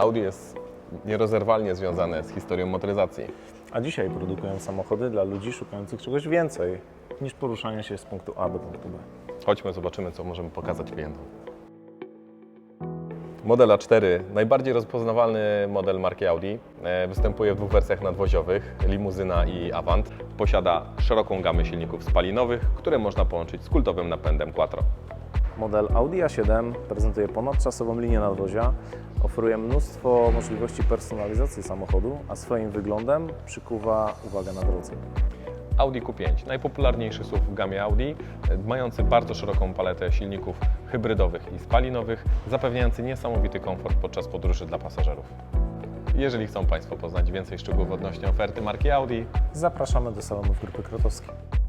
Audi jest nierozerwalnie związane z historią motoryzacji. A dzisiaj produkują samochody dla ludzi szukających czegoś więcej niż poruszanie się z punktu A do punktu B. Chodźmy, zobaczymy, co możemy pokazać klientom. Model A4, najbardziej rozpoznawalny model marki Audi, e, występuje w dwóch wersjach nadwoziowych, limuzyna i Avant. Posiada szeroką gamę silników spalinowych, które można połączyć z kultowym napędem Quattro. Model Audi A7 prezentuje ponadczasową linię nadwozia, oferuje mnóstwo możliwości personalizacji samochodu, a swoim wyglądem przykuwa uwagę na drodze. Audi Q5, najpopularniejszy SUV w gamie Audi, mający bardzo szeroką paletę silników hybrydowych i spalinowych, zapewniający niesamowity komfort podczas podróży dla pasażerów. Jeżeli chcą Państwo poznać więcej szczegółów odnośnie oferty marki Audi, Zapraszamy do salonów Grupy Krotowskiej.